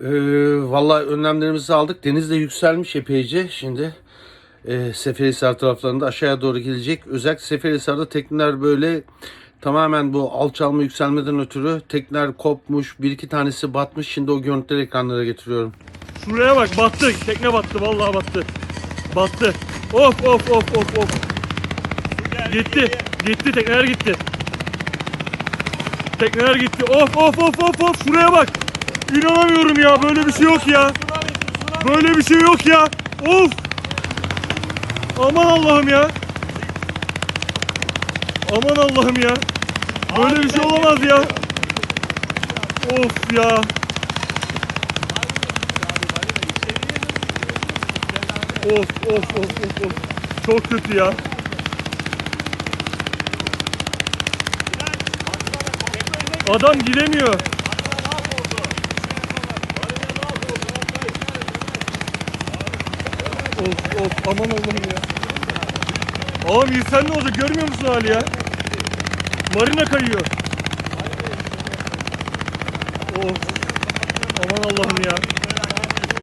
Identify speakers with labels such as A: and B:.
A: Ee, Valla önlemlerimizi aldık. Deniz de yükselmiş epeyce. Şimdi e, Seferihisar taraflarında aşağıya doğru gelecek. Özellikle Seferihisar'da tekneler böyle tamamen bu alçalma yükselmeden ötürü tekneler kopmuş. Bir iki tanesi batmış. Şimdi o görüntüleri ekranlara getiriyorum.
B: Şuraya bak battı. Tekne battı vallahi battı. Battı. Of of of of of. Gitti. Gitti tekneler gitti. Tekneler gitti. Of of of of of. Şuraya bak. İnanamıyorum ya. Böyle bir şey yok ya. Böyle bir şey yok ya. Of. Aman Allah'ım ya. Aman Allah'ım ya. Böyle bir şey olamaz ya. Of ya. Of of of of of. Çok kötü ya. Adam gidemiyor. Of of aman Allah'ım ya. Ağam insan ne olacak görmüyor musun hali ya? Marina kayıyor. Of. Aman Allah'ım ya.